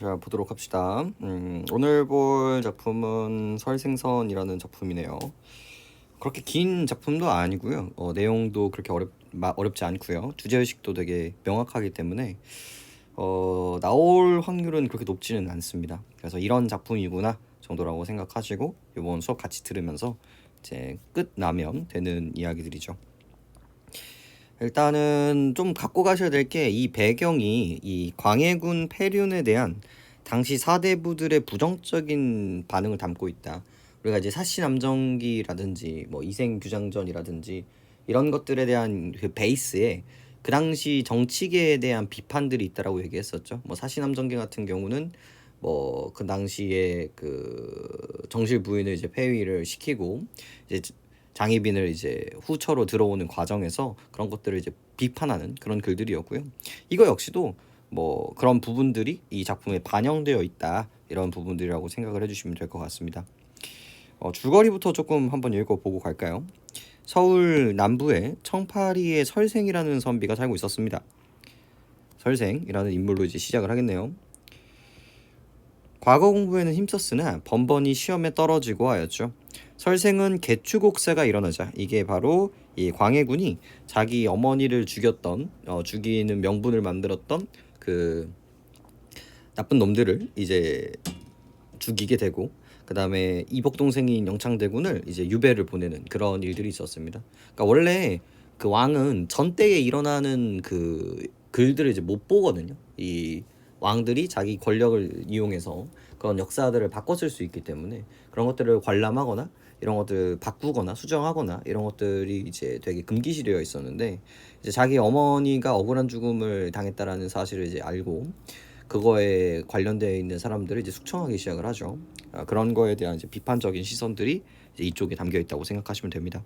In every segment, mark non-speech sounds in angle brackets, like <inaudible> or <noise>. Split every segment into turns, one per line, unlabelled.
자 보도록 합시다. 음, 오늘 볼 작품은 설생선이라는 작품이네요. 그렇게 긴 작품도 아니고요. 어, 내용도 그렇게 어렵 마, 어렵지 않고요. 주제 의식도 되게 명확하기 때문에 어, 나올 확률은 그렇게 높지는 않습니다. 그래서 이런 작품이구나 정도라고 생각하시고 이번 수업 같이 들으면서 이제 끝 나면 되는 이야기들이죠. 일단은 좀 갖고 가셔야 될 게 이 배경이 이 광해군 폐륜에 대한 당시 사대부들의 부정적인 반응을 담고 있다. 우리가 이제 사시남정기라든지 뭐 이생규장전이라든지 이런 것들에 대한 그 베이스에 그 당시 정치계에 대한 비판들이 있다라고 얘기했었죠. 뭐 사시남정기 같은 경우는 뭐 그 당시에 그 정실 부인을 이제 폐위를 시키고 이제 장희빈을 이제 후처로 들어오는 과정에서 그런 것들을 이제 비판하는 그런 글들이었고요. 이거 역시도 뭐 그런 부분들이 이 작품에 반영되어 있다 이런 부분들이라고 생각을 해주시면 될 것 같습니다. 어, 줄거리부터 조금 한번 읽어보고 갈까요? 서울 남부에 청파리의 설생이라는 선비가 살고 있었습니다. 설생이라는 인물로 이제 시작을 하겠네요. 과거 공부에는 힘썼으나 번번이 시험에 떨어지고 하였죠. 설생은 개추곡사가 일어나자 이게 바로 이 광해군이 자기 어머니를 죽였던 어, 죽이는 명분을 만들었던 그 나쁜 놈들을 이제 죽이게 되고 그 다음에 이복 동생인 영창대군을 이제 유배를 보내는 그런 일들이 있었습니다. 그러니까 원래 그 왕은 전 때에 일어나는 그 글들을 이제 못 보거든요. 이 왕들이 자기 권력을 이용해서 그런 역사들을 바꿔쓸 수 있기 때문에 그런 것들을 관람하거나 이런 것들 바꾸거나 수정하거나 이런 것들이 이제 되게 금기시되어 있었는데 이제 자기 어머니가 억울한 죽음을 당했다라는 사실을 이제 알고 그거에 관련되어 있는 사람들을 이제 숙청하기 시작을 하죠. 아, 그런 거에 대한 이제 비판적인 시선들이 이쪽에 담겨 있다고 생각하시면 됩니다.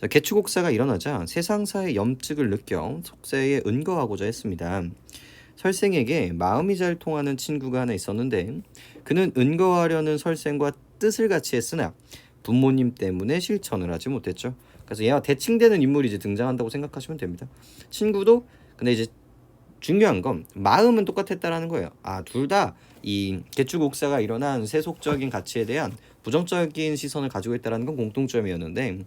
자, 개추곡사가 일어나자 세상사의 염증을 느껴 속세에 은거하고자 했습니다. 설생에게 마음이 잘 통하는 친구가 하나 있었는데 그는 은거하려는 설생과 뜻을 같이 했으나 부모님 때문에 실천을 하지 못했죠. 그래서 얘가 대칭되는 인물이 이제 등장한다고 생각하시면 됩니다. 친구도 근데 이제 중요한 건 마음은 똑같았다라는 거예요. 아, 둘 다 이 개축옥사가 일어난 세속적인 가치에 대한 부정적인 시선을 가지고 있다라는 건 공통점이었는데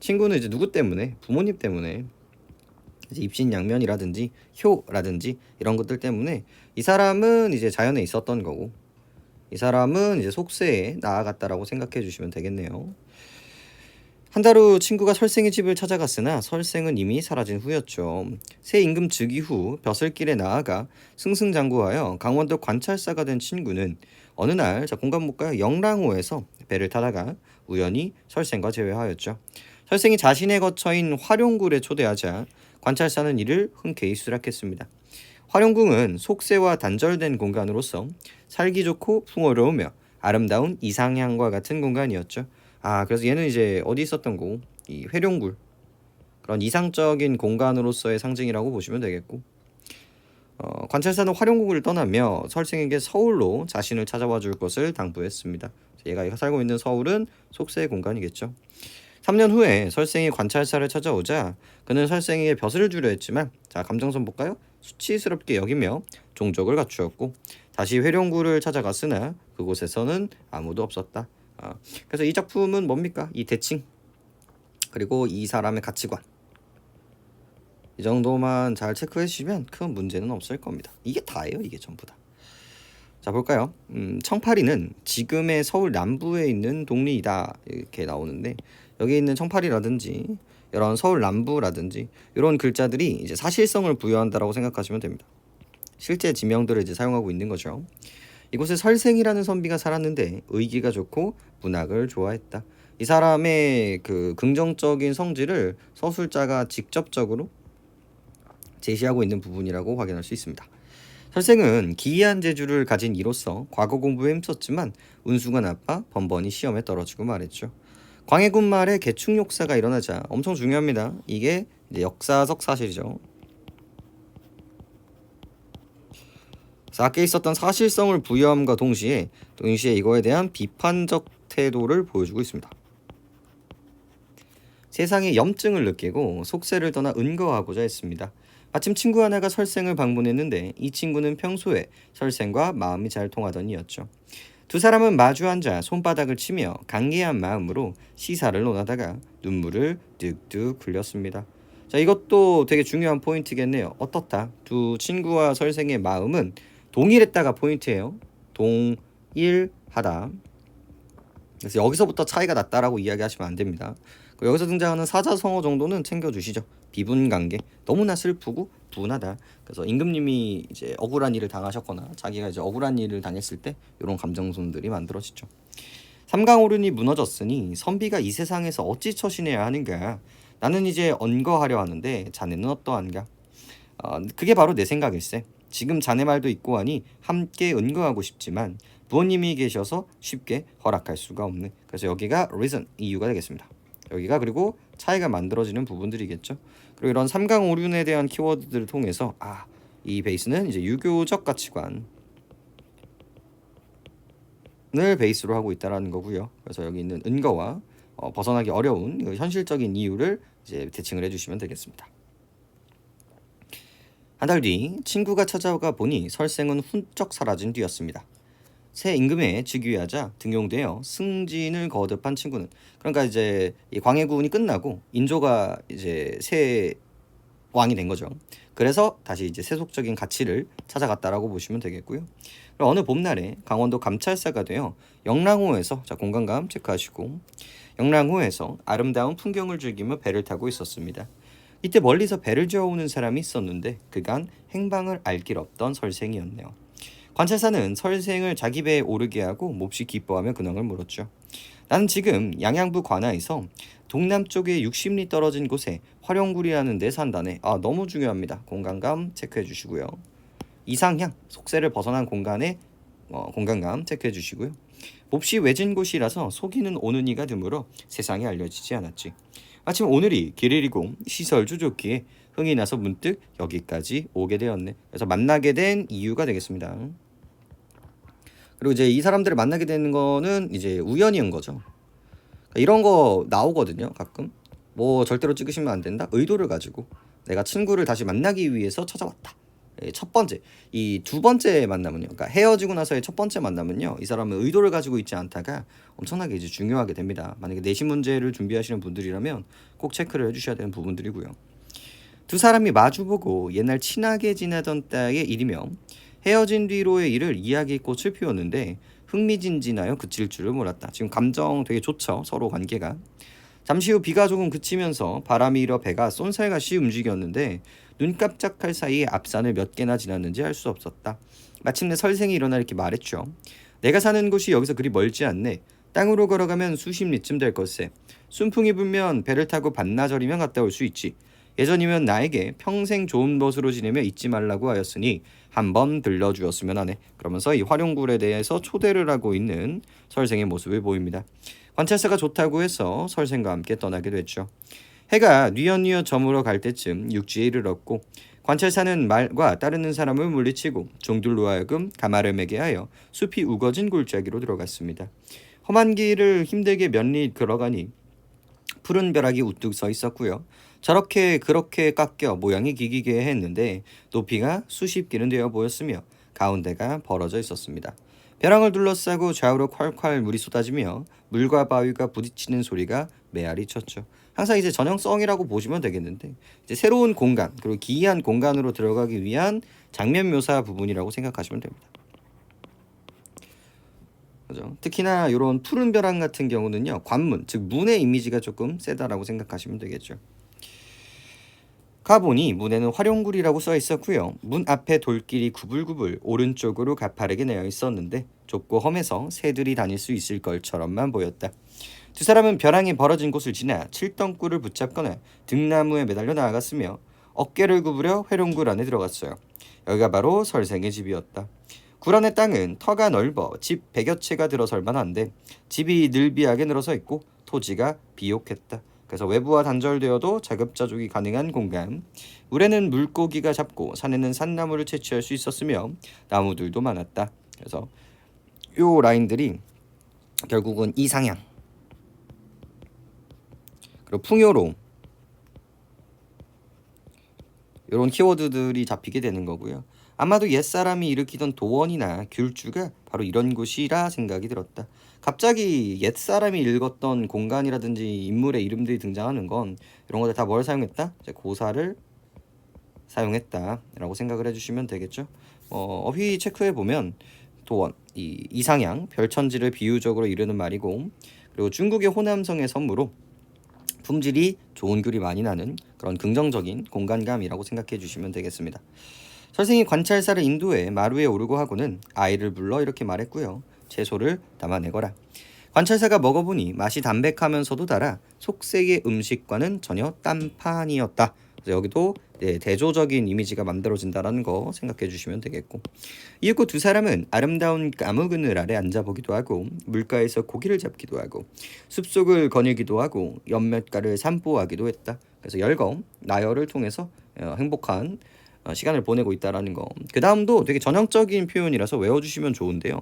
친구는 이제 누구 때문에 부모님 때문에 이제 입신양면이라든지 효라든지 이런 것들 때문에 이 사람은 이제 자연에 있었던 거고 이 사람은 이제 속세에 나아갔다라고 생각해 주시면 되겠네요. 한 달 후 친구가 설생의 집을 찾아갔으나 설생은 이미 사라진 후였죠. 새 임금 즉위 후 벼슬길에 나아가 승승장구하여 강원도 관찰사가 된 친구는 어느 날 자 공간 못 가요 영랑호에서 배를 타다가 우연히 설생과 재회하였죠. 설생이 자신의 거처인 화룡굴에 초대하자 관찰사는 이를 흔쾌히 수락했습니다. 화룡궁은 속세와 단절된 공간으로서 살기 좋고 풍요로우며 아름다운 이상향과 같은 공간이었죠. 아 그래서 얘는 이제 어디 있었던 거고 이 회룡굴 그런 이상적인 공간으로서의 상징이라고 보시면 되겠고 어, 관찰사는 화룡궁을 떠나며 설생에게 서울로 자신을 찾아와 줄 것을 당부했습니다. 얘가 살고 있는 서울은 속세의 공간이겠죠. 3년 후에 설생이 관찰사를 찾아오자 그는 설생에게 벼슬을 주려 했지만 자 감정선 볼까요? 수치스럽게 여기며 종족을 갖추었고 다시 회룡구를 찾아갔으나 그곳에서는 아무도 없었다. 아, 그래서 이 작품은 뭡니까? 이 대칭 그리고 이 사람의 가치관 이 정도만 잘 체크해 주시면 큰 문제는 없을 겁니다. 이게 다예요. 이게 전부 다. 자 볼까요? 음, 청파리는 지금의 서울 남부에 있는 동리이다 이렇게 나오는데 여기 있는 청파리라든지 이런 서울 남부라든지 이런 글자들이 이제 사실성을 부여한다라고 생각하시면 됩니다. 실제 지명들을 이제 사용하고 있는 거죠. 이곳에 설생이라는 선비가 살았는데 의기가 좋고 문학을 좋아했다. 이 사람의 그 긍정적인 성질을 서술자가 직접적으로 제시하고 있는 부분이라고 확인할 수 있습니다. 설생은 기이한 재주를 가진 이로서 과거 공부에 힘썼지만 운수가 나빠 번번이 시험에 떨어지고 말했죠. 광해군 말에 개축욕사가 일어나자 엄청 중요합니다. 이게 역사적 사실이죠. 쌓게 있었던 사실성을 부여함과 동시에 동시에 이거에 대한 비판적 태도를 보여주고 있습니다. 세상에 염증을 느끼고 속세를 떠나 은거하고자 했습니다. 마침 친구 하나가 설생을 방문했는데 이 친구는 평소에 설생과 마음이 잘 통하던 이였죠. 두 사람은 마주 앉아 손바닥을 치며 강개한 마음으로 시사를 논하다가 눈물을 뚝뚝 흘렸습니다. 자, 이것도 되게 중요한 포인트겠네요. 어떻다? 두 친구와 설생의 마음은 동일했다가 포인트예요. 동일하다. 그래서 여기서부터 차이가 났다라고 이야기하시면 안 됩니다. 그 여기서 등장하는 사자성어 정도는 챙겨주시죠. 비분 관계 너무나 슬프고 분하다. 그래서 임금님이 이제 억울한 일을 당하셨거나 자기가 이제 억울한 일을 당했을 때 이런 감정선들이 만들어지죠. 삼강오륜이 무너졌으니 선비가 이 세상에서 어찌 처신해야 하는가? 나는 이제 언거하려 하는데 자네는 어떠한가? 어, 그게 바로 내 생각일세. 지금 자네 말도 있고 하니 함께 은거하고 싶지만 부모님이 계셔서 쉽게 허락할 수가 없네. 그래서 여기가 reason 이유가 되겠습니다. 여기가 그리고 차이가 만들어지는 부분들이겠죠. 그리고 이런 삼강 오륜에 대한 키워드들을 통해서 아, 이 베이스는 이제 유교적 가치관을 베이스로 하고 있다라는 거고요. 그래서 여기 있는 은거와 어, 벗어나기 어려운 그 현실적인 이유를 이제 대칭을 해주시면 되겠습니다. 한 달 뒤 친구가 찾아가 보니 설생은 훌쩍 사라진 뒤였습니다. 새 임금에 즉위하자 등용되어 승진을 거듭한 친구는 그러니까 이제 이 광해군이 끝나고 인조가 이제 새 왕이 된 거죠. 그래서 다시 이제 세속적인 가치를 찾아갔다라고 보시면 되겠고요. 어느 봄날에 강원도 감찰사가 되어 영랑호에서 자 공간감 체크하시고 영랑호에서 아름다운 풍경을 즐기며 배를 타고 있었습니다. 이때 멀리서 배를 저어오는 사람이 있었는데 그간 행방을 알 길 없던 설생이었네요. 관찰사는 설생을 자기 배에 오르게 하고 몹시 기뻐하며 근황을 물었죠. 나는 지금 양양부 관하에서 동남쪽에 60리 떨어진 곳에 화룡굴이라는 데 산다네. 아 너무 중요합니다. 공간감 체크해 주시고요. 이상향 속세를 벗어난 공간에 어, 공간감 체크해 주시고요. 몹시 외진 곳이라서 속이는 오는 이가 드물어 세상에 알려지지 않았지. 마침 오늘이 길일이고 시설 주좋기에 흥이 나서 문득 여기까지 오게 되었네. 그래서 만나게 된 이유가 되겠습니다. 그리고 이제 이 사람들을 만나게 되는 거는 이제 우연이인 거죠. 그러니까 이런 거 나오거든요. 가끔 뭐 절대로 찍으시면 안 된다. 의도를 가지고 내가 친구를 다시 만나기 위해서 찾아왔다. 예, 첫 번째, 이 두 번째 만남은요. 그러니까 헤어지고 나서의 첫 번째 만남은요. 이 사람은 의도를 가지고 있지 않다가 엄청나게 이제 중요하게 됩니다. 만약에 내신 문제를 준비하시는 분들이라면 꼭 체크를 해주셔야 되는 부분들이고요. 두 사람이 마주보고 옛날 친하게 지내던 때의 일이며 헤어진 뒤로의 일을 이야기 꽃을 피웠는데 흥미진진하여 그칠 줄을 몰랐다. 지금 감정 되게 좋죠. 서로 관계가. 잠시 후 비가 조금 그치면서 바람이 일어 배가 쏜살같이 움직였는데 눈 깜짝할 사이에 앞산을 몇 개나 지났는지 알 수 없었다. 마침내 설생이 일어나 이렇게 말했죠. 내가 사는 곳이 여기서 그리 멀지 않네. 땅으로 걸어가면 수십 리쯤 될 것세. 순풍이 불면 배를 타고 반나절이면 갔다 올 수 있지. 예전이면 나에게 평생 좋은 것으로 지내며 잊지 말라고 하였으니 한번 들려주었으면 하네. 그러면서 이 활용굴에 대해서 초대를 하고 있는 설생의 모습을 보입니다. 관찰사가 좋다고 해서 설생과 함께 떠나게 됐죠. 해가 뉘엿뉘엿 저물어 갈 때쯤 육지에 이르렀고 관찰사는 말과 따르는 사람을 물리치고 종들로 하여금 가마를 매게 하여 숲이 우거진 골짜기로 들어갔습니다. 험한 길을 힘들게 몇 리 걸어가니 푸른 벼락이 우뚝 서 있었고요. 저렇게 그렇게 깎여 모양이 기기게 했는데 높이가 수십 길은 되어 보였으며 가운데가 벌어져 있었습니다. 벼랑을 둘러싸고 좌우로 콸콸 물이 쏟아지며 물과 바위가 부딪히는 소리가 메아리 쳤죠. 항상 이제 전형성이라고 보시면 되겠는데 이제 새로운 공간 그리고 기이한 공간으로 들어가기 위한 장면 묘사 부분이라고 생각하시면 됩니다. 그죠? 특히나 이런 푸른 벼랑 같은 경우는요 관문 즉 문의 이미지가 조금 세다라고 생각하시면 되겠죠. 가보니 문에는 활용굴이라고 써 있었고요. 문 앞에 돌길이 구불구불 오른쪽으로 가파르게 내어 있었는데 좁고 험해서 새들이 다닐 수 있을 걸처럼만 보였다. 두 사람은 벼랑이 벌어진 곳을 지나 칠덩굴을 붙잡거나 등나무에 매달려 나아갔으며 어깨를 구부려 회룡굴 안에 들어갔어요. 여기가 바로 설생의 집이었다. 굴 안의 땅은 터가 넓어 집 100여 채가 들어설 만 한데 집이 늘비하게 늘어서 있고 토지가 비옥했다. 그래서 외부와 단절되어도 자급자족이 가능한 공간. 물에는 물고기가 잡고 산에는 산나무를 채취할 수 있었으며 나무들도 많았다. 그래서 요 라인들이 결국은 이상향 그리고 풍요로움 이런 키워드들이 잡히게 되는 거고요. 아마도 옛사람이 일으키던 도원이나 귤주가 바로 이런 곳이라 생각이 들었다. 갑자기 옛사람이 읽었던 공간이라든지 인물의 이름들이 등장하는 건 이런 것들 다 뭘 사용했다? 고사를 사용했다 라고 생각을 해주시면 되겠죠. 어, 어휘 체크해 보면 도원, 이 이상향, 별천지를 비유적으로 이르는 말이고 그리고 중국의 호남성의 선무로 품질이 좋은 귤이 많이 나는 그런 긍정적인 공간감이라고 생각해 주시면 되겠습니다. 선생이 관찰사를 인도해 마루에 오르고 하고는 아이를 불러 이렇게 말했고요. 채소를 담아내거라. 관찰사가 먹어보니 맛이 담백하면서도 달아 속세의 음식과는 전혀 딴판이었다. 그래서 여기도 네, 대조적인 이미지가 만들어진다라는 거 생각해 주시면 되겠고 이윽고 두 사람은 아름다운 까묵그늘 아래 앉아보기도 하고 물가에서 고기를 잡기도 하고 숲속을 거닐기도 하고 연못가를 산보하기도 했다. 그래서 열검 나열을 통해서 어, 행복한 어, 시간을 보내고 있다라는 거. 그 다음도 되게 전형적인 표현이라서 외워주시면 좋은데요.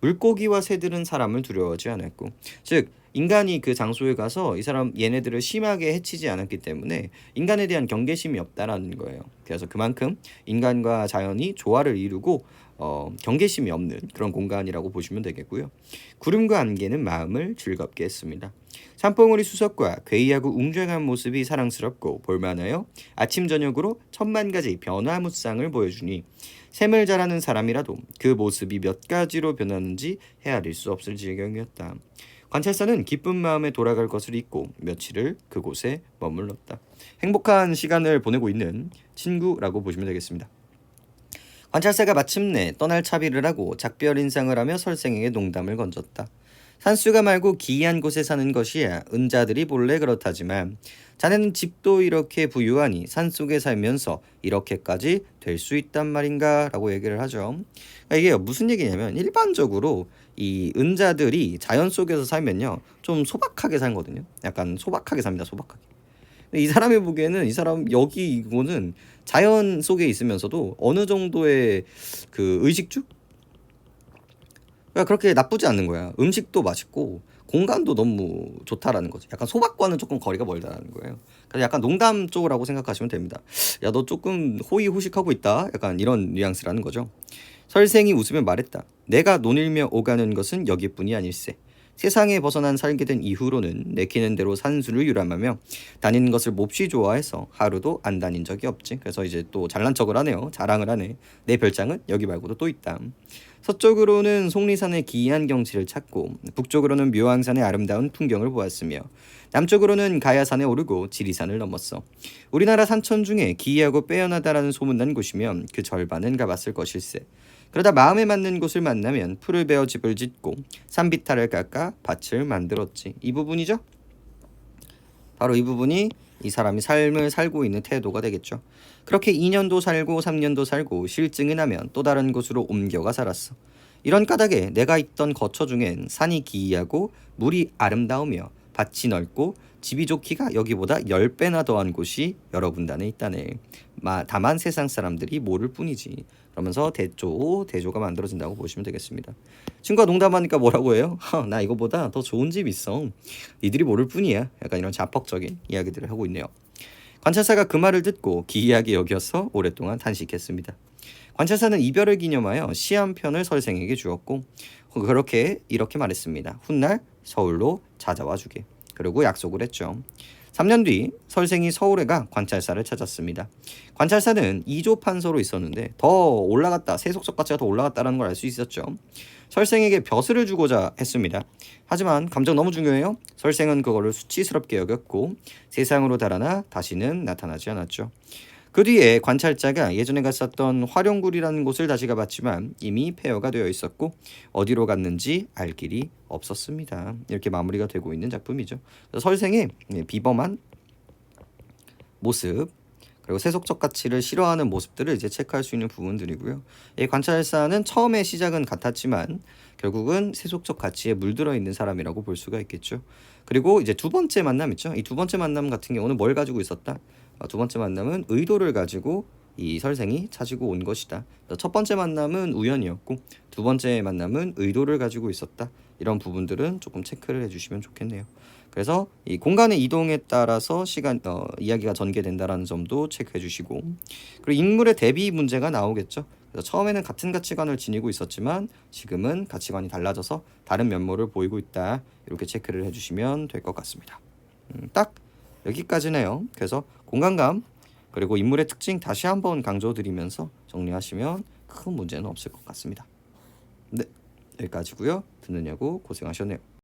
물고기와 새들은 사람을 두려워하지 않았고, 즉 인간이 그 장소에 가서 이 사람 얘네들을 심하게 해치지 않았기 때문에 인간에 대한 경계심이 없다라는 거예요. 그래서 그만큼 인간과 자연이 조화를 이루고 어, 경계심이 없는 그런 공간이라고 보시면 되겠고요. 구름과 안개는 마음을 즐겁게 했습니다. 산봉우리 수석과 괴이하고 웅장한 모습이 사랑스럽고 볼만하여 아침 저녁으로 천만 가지 변화무쌍을 보여주니 샘을 잘하는 사람이라도 그 모습이 몇 가지로 변하는지 헤아릴 수 없을 지경이었다. 관찰사는 기쁜 마음에 돌아갈 것을 잊고 며칠을 그곳에 머물렀다. 행복한 시간을 보내고 있는 친구라고 보시면 되겠습니다. 관찰사가 마침내 떠날 차비를 하고 작별 인상을 하며 설생에게 농담을 건졌다. 산수가 말고 기이한 곳에 사는 것이야 은자들이 본래 그렇다지만 자네는 집도 이렇게 부유하니 산속에 살면서 이렇게까지 될 수 있단 말인가 라고 얘기를 하죠. 그러니까 이게 무슨 얘기냐면 일반적으로 이 은자들이 자연 속에서 살면요 좀 소박하게 살거든요. 약간 소박하게 삽니다. 소박하게. 이 사람이 보기에는 이 사람 여기 이거는 자연 속에 있으면서도 어느 정도의 그 의식주 그러니까 그렇게 나쁘지 않는 거야. 음식도 맛있고 공간도 너무 좋다라는 거죠. 약간 소박과는 조금 거리가 멀다라는 거예요. 그래서 약간 농담 쪽이라고 생각하시면 됩니다. 야 너 조금 호의호식하고 있다. 약간 이런 뉘앙스라는 거죠. 설생이 웃으며 말했다. 내가 논일며 오가는 것은 여기뿐이 아닐세. 세상에 벗어난 살게 된 이후로는 내키는 대로 산수를 유람하며 다니는 것을 몹시 좋아해서 하루도 안 다닌 적이 없지. 그래서 이제 또 잘난 척을 하네요. 자랑을 하네. 내 별장은 여기 말고도 또 있다. 서쪽으로는 속리산의 기이한 경치를 찾고 북쪽으로는 묘항산의 아름다운 풍경을 보았으며 남쪽으로는 가야산에 오르고 지리산을 넘었어. 우리나라 산천 중에 기이하고 빼어나다라는 소문난 곳이면 그 절반은 가봤을 것일세. 그러다 마음에 맞는 곳을 만나면 풀을 베어 집을 짓고 산비탈을 깎아 밭을 만들었지. 이 부분이죠? 바로 이 부분이 이 사람이 삶을 살고 있는 태도가 되겠죠. 그렇게 2년도 살고 3년도 살고 실증이 나면 또 다른 곳으로 옮겨가 살았어. 이런 까닭에 내가 있던 거처 중엔 산이 기이하고 물이 아름다우며 밭이 넓고 집이 좋기가 여기보다 10배나 더한 곳이 여러 군단에 있다네. 마, 다만 세상 사람들이 모를 뿐이지. 그러면서 대조, 대조가 만들어진다고 보시면 되겠습니다. 친구가 농담하니까 뭐라고 해요? <laughs> 나 이거보다 더 좋은 집 있어. 니들이 모를 뿐이야. 약간 이런 자폭적인 이야기들을 하고 있네요. 관찰사가 그 말을 듣고 기이하게 여겨서 오랫동안 탄식했습니다. 관찰사는 이별을 기념하여 시 한 편을 설생에게 주었고 그렇게 이렇게 말했습니다. 훗날 서울로 찾아와 주게. 그리고 약속을 했죠. 3년 뒤 설생이 서울에 가 관찰사를 찾았습니다. 관찰사는 2조 판서로 있었는데 더 올라갔다 세속적 가치가 더 올라갔다는 걸 알 수 있었죠. 설생에게 벼슬을 주고자 했습니다. 하지만 감정 너무 중요해요. 설생은 그거를 수치스럽게 여겼고 세상으로 달아나 다시는 나타나지 않았죠. 그 뒤에 관찰자가 예전에 갔었던 화룡굴이라는 곳을 다시 가봤지만 이미 폐허가 되어 있었고 어디로 갔는지 알 길이 없었습니다. 이렇게 마무리가 되고 있는 작품이죠. 설생의 비범한 모습 그리고 세속적 가치를 싫어하는 모습들을 이제 체크할 수 있는 부분들이고요. 이 관찰사는 처음에 시작은 같았지만 결국은 세속적 가치에 물들어 있는 사람이라고 볼 수가 있겠죠. 그리고 이제 두 번째 만남 있죠. 이 두 번째 만남 같은 경우는 뭘 가지고 있었다? 어, 두 번째 만남은 의도를 가지고 이 설생이 찾고 온 것이다. 첫 번째 만남은 우연이었고 두 번째 만남은 의도를 가지고 있었다. 이런 부분들은 조금 체크를 해주시면 좋겠네요. 그래서 이 공간의 이동에 따라서 시간 어, 이야기가 전개된다라는 점도 체크해 주시고 그리고 인물의 대비 문제가 나오겠죠. 그래서 처음에는 같은 가치관을 지니고 있었지만 지금은 가치관이 달라져서 다른 면모를 보이고 있다. 이렇게 체크를 해주시면 될 것 같습니다. 음, 딱 여기까지네요. 그래서 공간감 그리고 인물의 특징 다시 한번 강조드리면서 정리하시면 큰 문제는 없을 것 같습니다. 네, 여기까지고요. 듣느냐고 고생하셨네요.